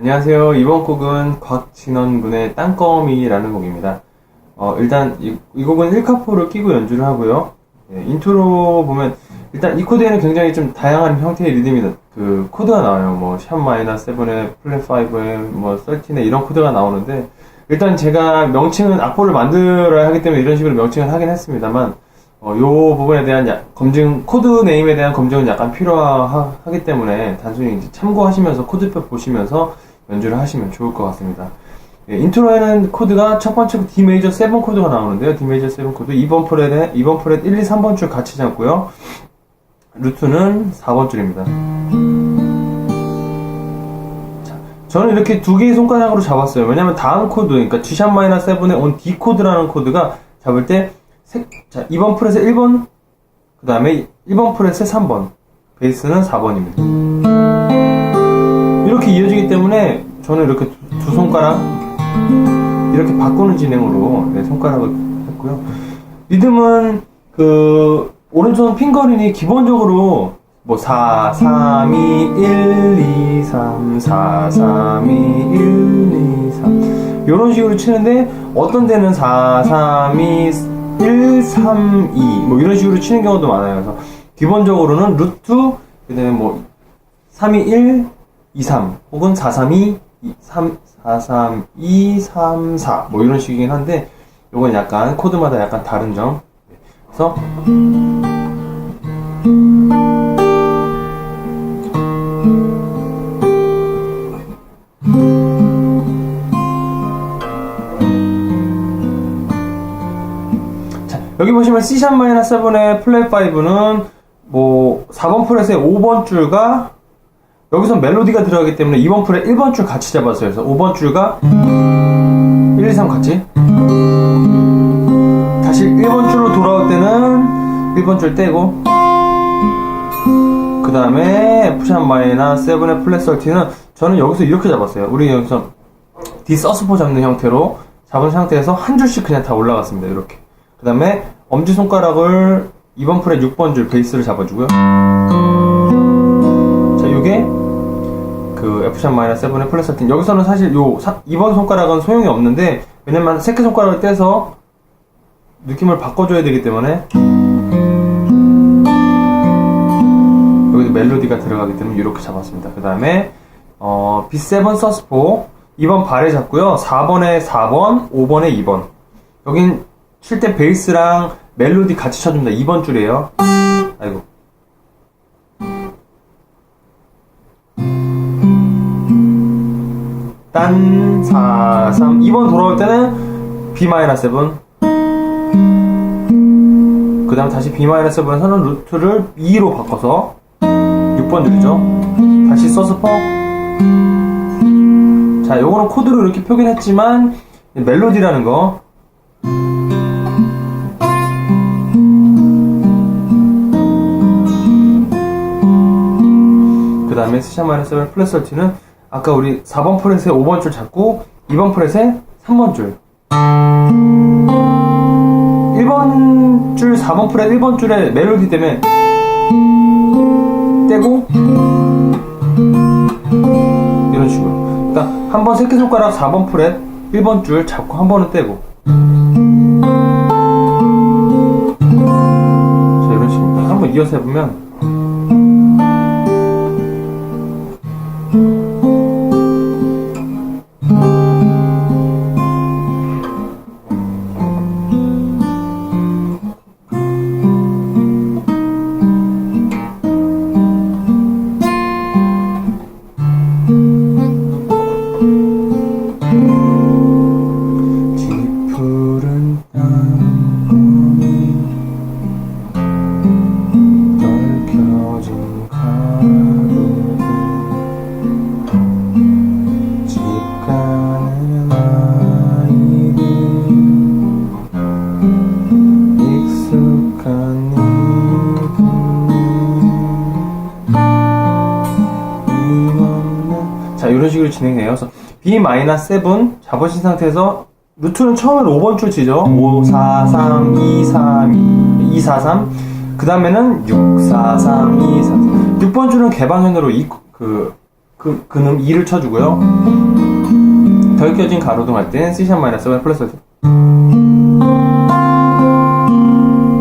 안녕하세요. 이번 곡은 곽진원 군의 땅거미라는 곡입니다. 어, 일단 이, 이 곡은 1카포를 끼고 연주를 하고요. 예, 인트로 보면 일단 이 코드에는 굉장히 좀 다양한 형태의 리듬이 나- 그 코드가 나와요. 뭐샵 마이너 7에 플랫 5에 뭐 13에 이런 코드가 나오는데 일단 제가 명칭은 악보를 만들어야 하기 때문에 이런 식으로 명칭을 하긴 했습니다만 어, 요 부분에 대한 야- 검증, 코드 네임에 대한 검증은 약간 필요하기 때문에 단순히 참고하시면서 코드표 보시면서 연주를 하시면 좋을 것 같습니다. 예, 인트로에는 코드가 첫 번째 D 메이저 7 코드가 나오는데요. D 메이저 7 코드 2번 프렛에 2번 프렛 1, 2, 3번 줄 같이 잡고요. 루트는 4번 줄입니다. 자, 저는 이렇게 두 개의 손가락으로 잡았어요. 왜냐면 다음 코드, 그러니까 G샵 마이너 7에 온 D 코드라는 코드가 잡을 때 색, 자, 2번 프렛에 1번, 그 다음에 1번 프렛에 3번, 베이스는 4번입니다. 이렇게 이어지기 때문에 저는 이렇게 두, 두 손가락 이렇게 바꾸는 진행으로 네, 손가락을 했고요. 리듬은 그 오른손 핑거링이 기본적으로 뭐 4, 3, 2, 1, 2, 3, 4, 3, 2, 1, 2, 3 이런 식으로 치는데 어떤 데는 4, 3, 2, 1, 3, 2 뭐 이런 식으로 치는 경우도 많아요. 그래서 기본적으로는 루트 그다음에 뭐 3, 2, 1, 2, 3 혹은 4, 3, 2, 3, 4, 3, 2, 3, 4 뭐 이런 식이긴 한데 요건 약간 코드마다 약간 다른 점. 그래서 자, 여기 보시면 C샵 마이너 7의 플랫 5는 뭐 4번 프렛의 5번 줄과 여기서 멜로디가 들어가기 때문에 2번 프렛 1번 줄 같이 잡았어요. 그래서 5번 줄과 1, 2, 3 같이 다시 1번 줄로 돌아올 때는 1번 줄 떼고 그 다음에 F샵 마이너 7의 플랫 30는 저는 여기서 이렇게 잡았어요. 우리 여기서 D 서스포 잡는 형태로 잡은 상태에서 한 줄씩 그냥 다 올라갔습니다. 이렇게. 그 다음에 엄지손가락을 2번 프렛 6번 줄 베이스를 잡아주고요. 자, 요게 그 F샵 마이너 7의 플랫 13. 여기서는 사실 요 2번 손가락은 소용이 없는데 왜냐면 새끼 손가락을 떼서 느낌을 바꿔줘야 되기 때문에 여기도 멜로디가 들어가기 때문에 이렇게 잡았습니다. 그 다음에 어, B7 서스포 2번 발에 잡고요. 4번에 4번, 5번에 2번. 여긴 칠 때 베이스랑 멜로디 같이 쳐줍니다. 2번 줄이에요. 아이고. 딴, 4, 3. 2번 돌아올 때는 B-7. 그 다음 다시 B-7에서는 루트를 2로 바꿔서 6번 줄이죠. 다시 서스포. 자, 요거는 코드로 이렇게 표기했지만 멜로디라는 거. 그 다음에 스샤 마이너스 플랫 설티는 아까 우리 4번 프렛에 5번 줄 잡고 2번 프렛에 3번 줄. 1번 줄 4번 프렛 1번 줄에 멜로디 때문에 떼고 이런 식으로. 그러니까 한 번 새끼손가락 4번 프렛 1번 줄 잡고 한 번은 떼고. 자 이런 식입니다 한번 이어서 해보면 푸 이런 식으로 진행해요. 그래서 B-7 잡으신 상태에서 루트는 처음에 5번 줄 치죠. 5, 4, 3, 2, 3, 2, 4, 3. 그 다음에는 6, 4, 3, 2, 4, 3. 6번 줄은 개방현으로 이, 그, 그, 그놈 2를 쳐주고요. 덜 켜진 가로등 할땐 C샵 마이너스 7 플러스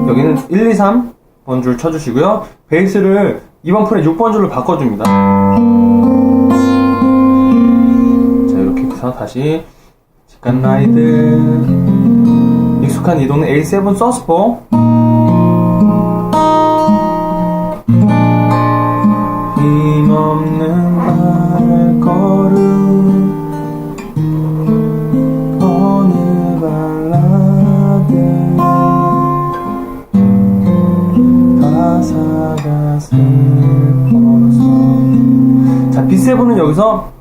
여기는 1, 2, 3번 줄 쳐주시고요. 베이스를 2번 프렛 6번 줄로 바꿔줍니다. 해서 다시 직간 라이드. 익숙한 이동은 A7 서스포 힘없는 발걸음 어느 발라드. 가사가 슬퍼서. 자 B7은 여기서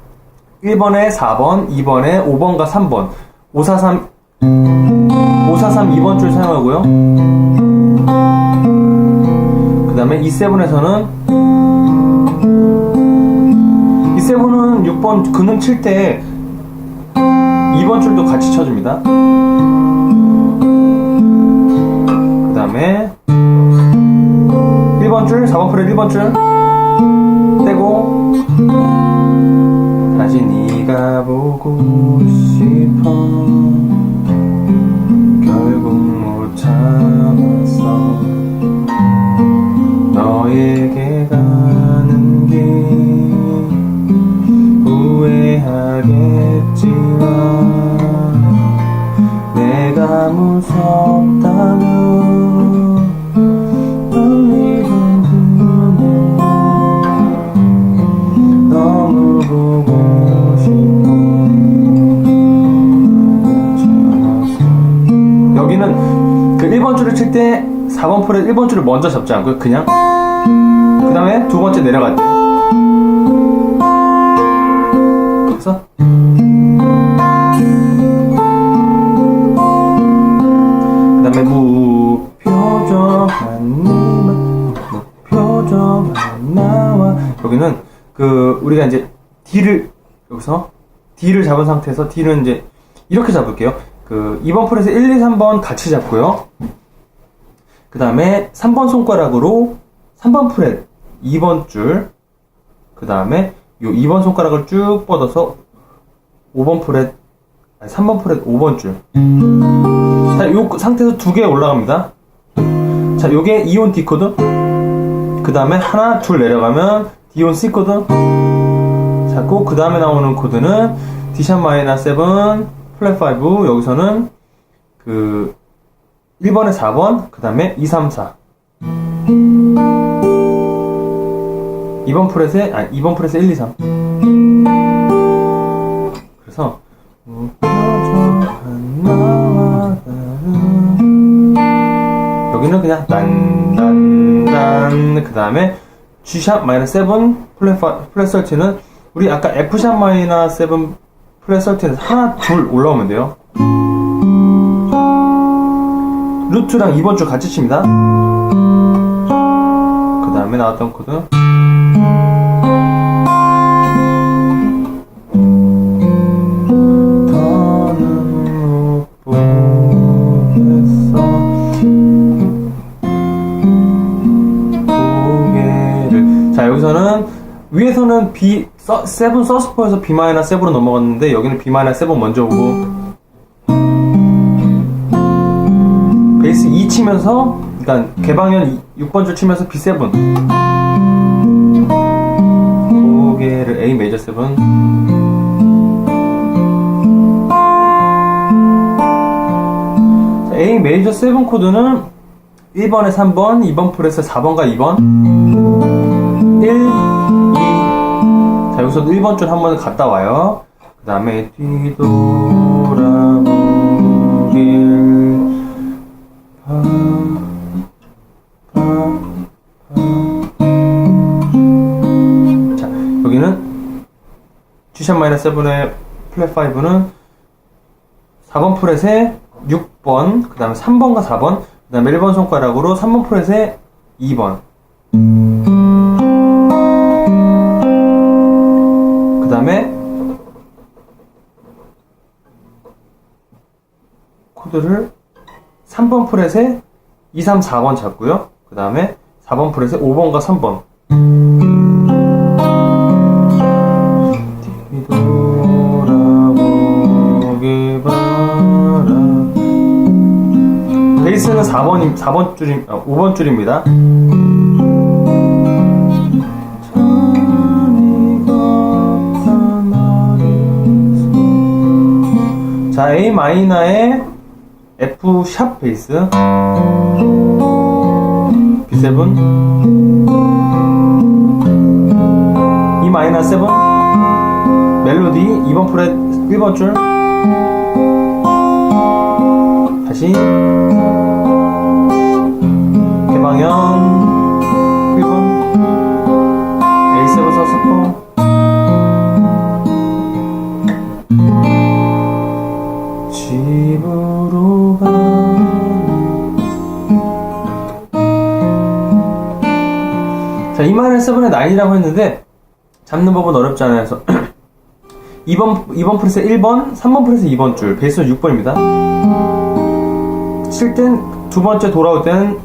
1번에 4번, 2번에 5번과 3번. 543 543 2번 줄 사용하고요. 그 다음에 E7에서는 E7은 6번 근음 칠 때 2번 줄도 같이 쳐줍니다. 그 다음에 1번 줄 4번 프렛 1번 줄 떼고 네가 보고 싶어. 결국 못 참았어. 너에게 가는 길 후회하겠지만 내가 무섭다면 칠 때 4번 프렛 1번 줄을 먼저 잡지 않고요? 그냥? 그 다음에 두 번째 내려갈 때 그래서? 그 다음에 무표정한 니만 무표정한 나와. 여기는 그 우리가 이제 D를 여기서 D를 잡은 상태에서 D는 이제 이렇게 잡을게요. 그 2번 프렛에 1, 2, 3번 같이 잡고요 그 다음에 3번 손가락으로 3번 프렛 2번 줄, 그 다음에 요 2번 손가락을 쭉 뻗어서 5번 프렛, 아니 3번 프렛 5번 줄. 자, 요 상태에서 두 개 올라갑니다. 자, 요게 이온 D 코드. 그 다음에 하나, 둘 내려가면 D온 C 코드. 잡고 그 다음에 나오는 코드는 D샵 마이너 7, 플랫 5. 여기서는 그 1번에 4번, 그 다음에 2, 3, 4. 2번 프렛에, 아니, 2번 프렛에 1, 2, 3. 그래서, 여기는 그냥 단, 단, 단, 그 다음에 G샵 마이너 7 플랫, 파- 플랫 설치는 우리 아까 F샵 마이너 7 플랫 설치에서 하나, 둘 올라오면 돼요. 루트랑 2번 줄 같이 칩니다. 그 다음에 나왔던 코드. 고개를. 자, 여기서는 위에서는 B, 서, 7 서스포에서 B-7으로 넘어갔는데 여기는 B-7 먼저 오고 2 치면서 그러니까 개방현 6번 줄 치면서 B7 고개를 A 메이저 7 자, A 메이저 7 코드는 1번에 3번, 2번 프렛에 4번과 2번. 1, 2 자, 여기서도 1번 줄 한 번 갔다 와요. 그 다음에 뒤돌아보길 자, 여기는 G샵 마이너 7의 플랫 5는 4번 프렛에 6번, 그 다음에 3번과 4번, 그 다음에 1번 손가락으로 3번 프렛에 2번. 그 다음에 코드를 3번 프렛에 2, 3, 4번 잡고요. 그 다음에 4번 프렛에 5번과 3번. 베이스는 4번, 4번 줄임, 아, 5번 줄입니다. 자, A 마이너에 F 샵 베이스. B7. E 마이너 7. 멜로디 2번 프렛 1번 줄. 다시. 개방형 자, 이마이너 7의 9이라고 했는데, 잡는 법은 어렵지 않아요. 그래서 2번, 2번 프레스 1번, 3번 프레스 2번 줄, 베이스는 6번입니다. 칠 땐, 두 번째 돌아올 때는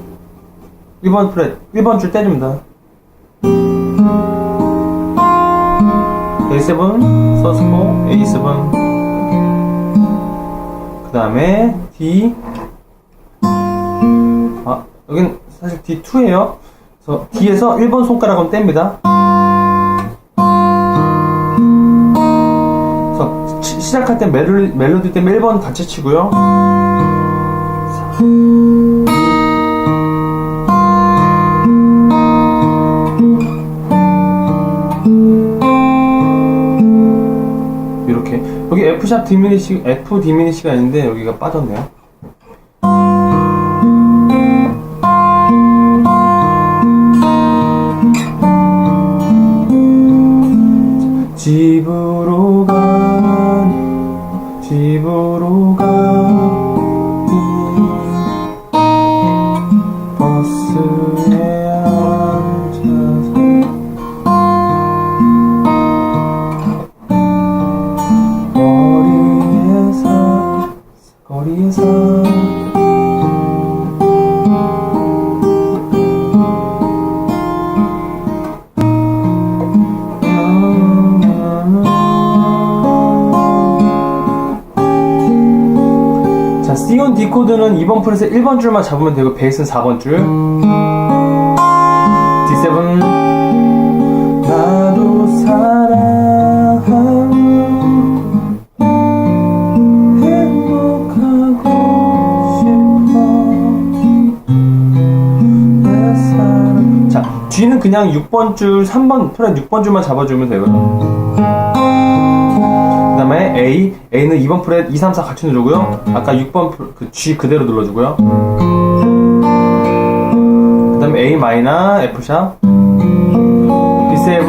1번 프레, 1번 줄 때립니다. A7, 서스포, A7. 그 다음에 D. 아, 여긴 사실 D2에요. 그래서 D에서 1번 손가락은 뗍니다. 그래서 치- 시작할 때 멜로디 때문에 1번 같이 치고요. 이렇게 여기 F 샵 디미니시 F 디미니시가 있는데 여기가 빠졌네요. 집으로 가 집으로 가 C1 D 코드는 2번 프렛에 1번 줄만 잡으면 되고 베이스는 4번 줄. D7 나도 사랑하는 행복하고 싶어. 내 사랑. 자 G는 그냥 6번 줄 3번 프렛 6번 줄만 잡아주면 되거든요. 그 다음에 A A는 2번 프렛 2, 3, 4 같이 누르고요. 아까 6번 프- 그 G 그대로 눌러주고요. 그 다음에 A 마이너 F 샵. B7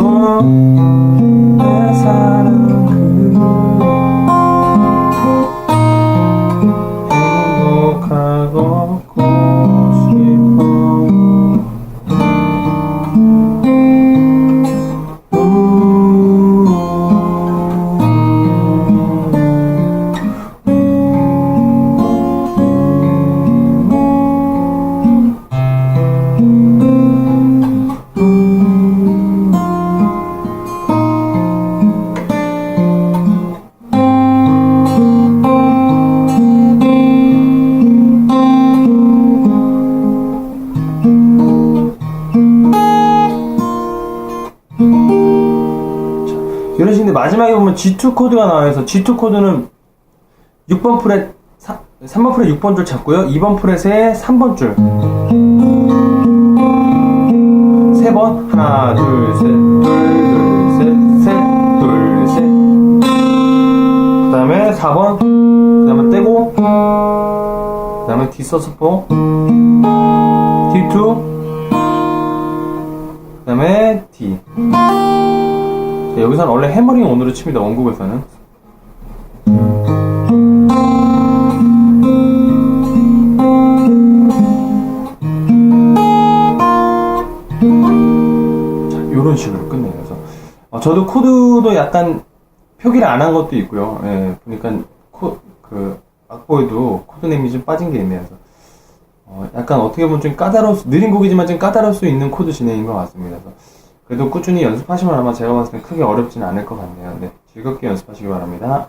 보면 G2 코드가 나와서 G2 코드는 6번 프렛 3, 번 프렛 6번 줄 잡고요. 2번 프렛에 3번 줄. 3번. 하나 둘 셋 둘 셋 셋 둘 셋 그 다음에 4번. 그 다음에 떼고. 그 다음에 D 서스포 D2 그 다음에 D. 자, 여기서는 원래 해머링 온으로 칩니다. 원곡에서는. 자, 이런 식으로 끝내요. 그래서 어, 저도 코드도 약간 표기를 안 한 것도 있고요. 예, 보니까 코, 그 악보에도 코드 네임이 좀 빠진 게 있네요. 어, 약간 어떻게 보면 좀 까다로울 수, 느린 곡이지만 좀 까다로울 수 있는 코드 진행인 것 같습니다. 그래서 그래도 꾸준히 연습하시면 아마 제가 봤을 때 크게 어렵지는 않을 것 같네요. 네, 즐겁게 연습하시기 바랍니다.